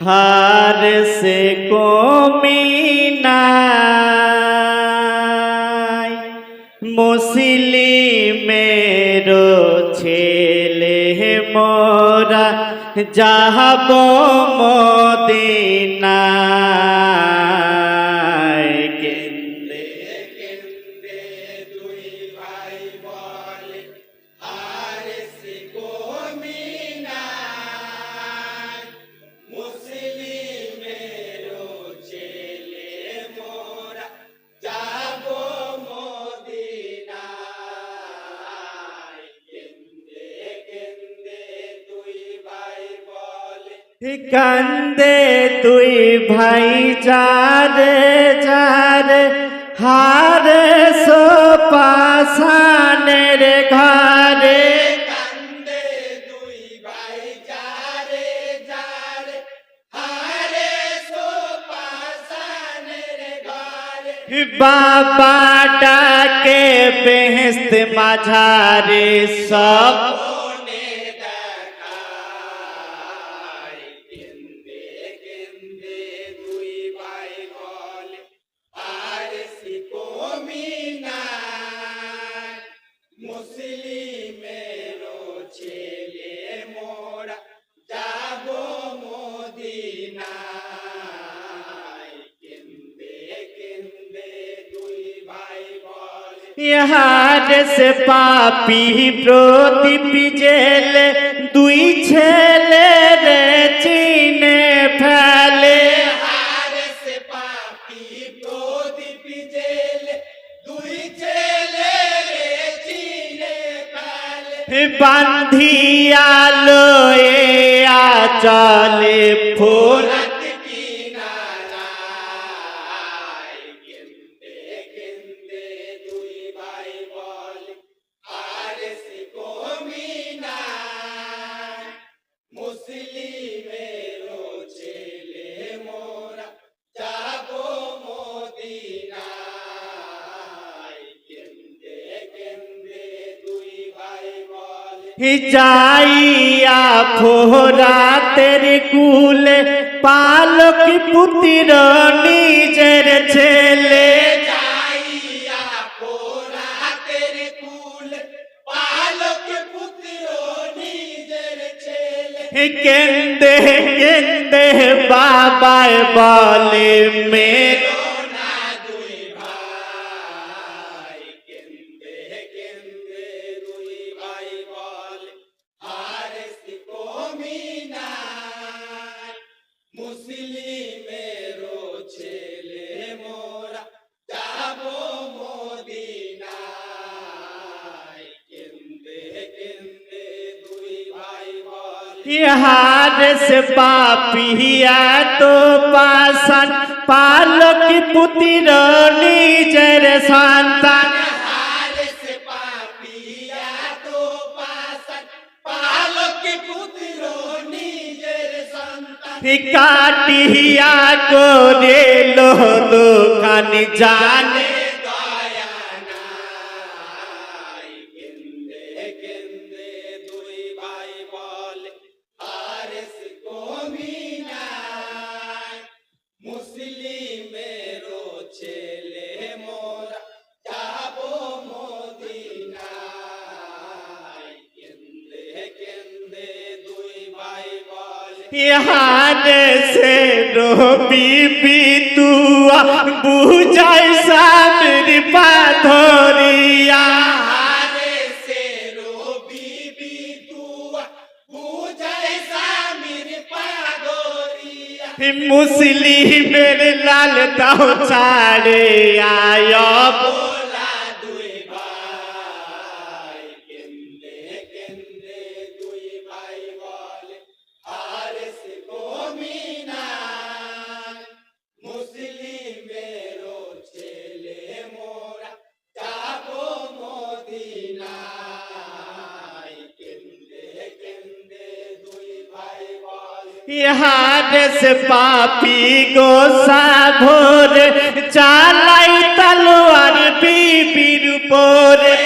হার সে কমিনাই মুসলিমের ছেলে মোরা যাহব মদিনায়। কান্দে তুই ভাই যারে যারে হারে সো পাশানের ঘরে বাবা ডাকে বেহেস্ত মাঝারে সব ইহার সে পাপি প্রদীপ জেলে দুই ছেলে রে চিনে ফেলে। বান্ধিয়ালো এ চলে ফুল যাইয়া ফোরাতের কুলে পালক পুতির নিজের ছেলে। কেন্দে কেন্দে বাবায় বলে মেয়ে হার সে পাপিয়া তো পাশান পালক পুতির নিজের সন্তান কাটিয়া করে লোকান জানে হার সে রবি বিতুয়া বুঝাই সামর পাথরিয়া। মুসলিমের লাল দাও ছাড়ে আয় হারেস পাপি গোসা ভোর চালাই তলোয়ার বিবির উপরে।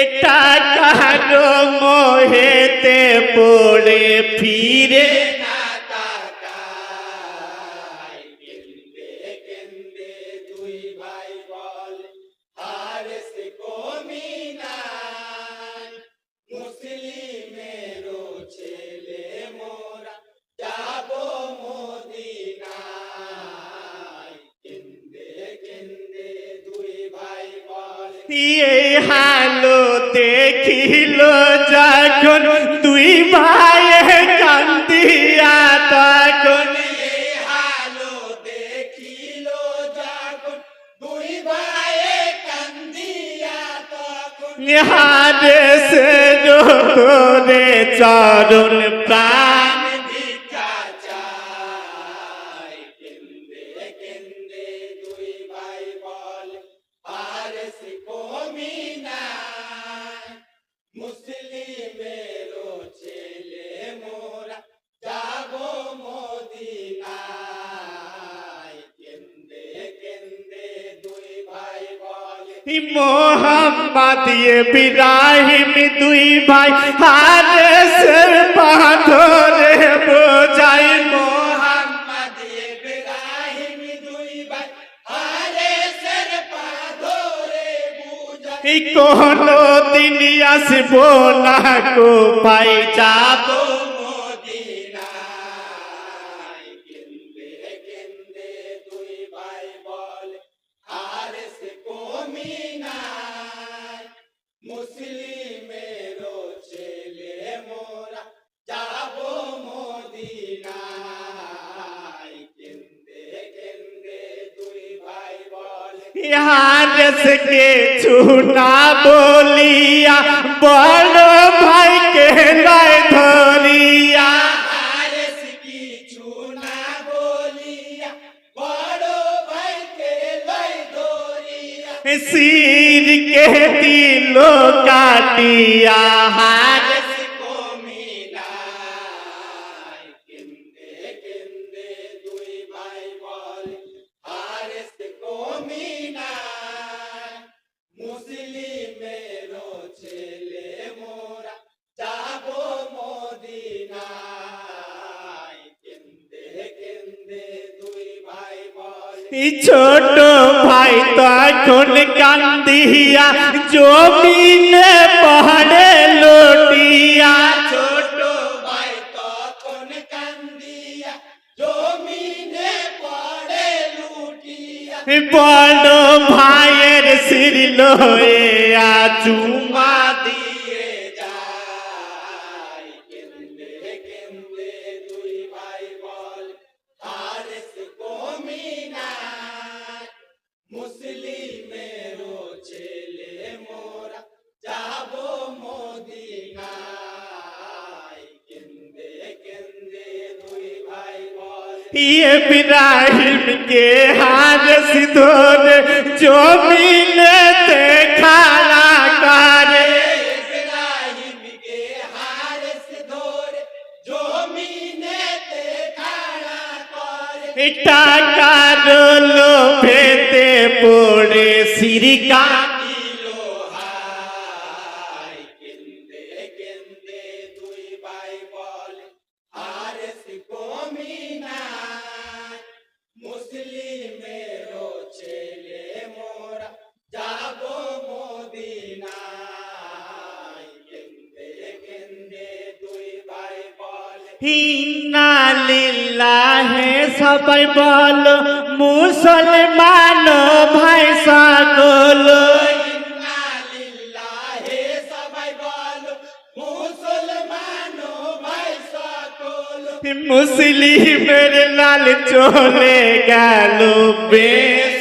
এটা কারও মোহেতে পড়ে ফিরে। দেখিল যখন তুই ভাই কান্দিয়া তখন এই হালো দেখিল যখন দুই ভাই কান্দিয়া তখন। হারে সে রে চরণ প্রাণ মোহাম্মদ ইব্রাহিম দুই ভাই হারেসের পাথরে বোঝাই। মোহাম্মদ ইব্রাহিম দুই ভাই হারেসের পাথরে বোঝাই। কোন দিন আসব না কো পাই যাব মুসলিমেরও ছেলে মোরা যাব মদিনায়। কেন্দে কেন্দে দুই ভাই বলে কে ছুটা বলিয়া বড় কাটিয়া হারেস ছোট ভাই তখন কান্দিয়া জমিনে পাহাড়ে লটিয়া। ছোট ভাই তখন কান্দিয়া জমিনে পড়ে লুটিয়া। বড় ভাইয়ের সির লয়া চুমা দিয়ে। করে ইব্রাহিম কে হার সিধোর জমিনেতে খাড়া করে। টাকার লোভেতে পড়ে সিরিকা। বলে ইন্না লিল্লাহে সবাই বলো মুসলমান ভাই সকল। ইন্না লিল্লাহে সবাই বলো মুসলমান ভাই সকল। মুসলিমের লাল চলে গেল বেশ।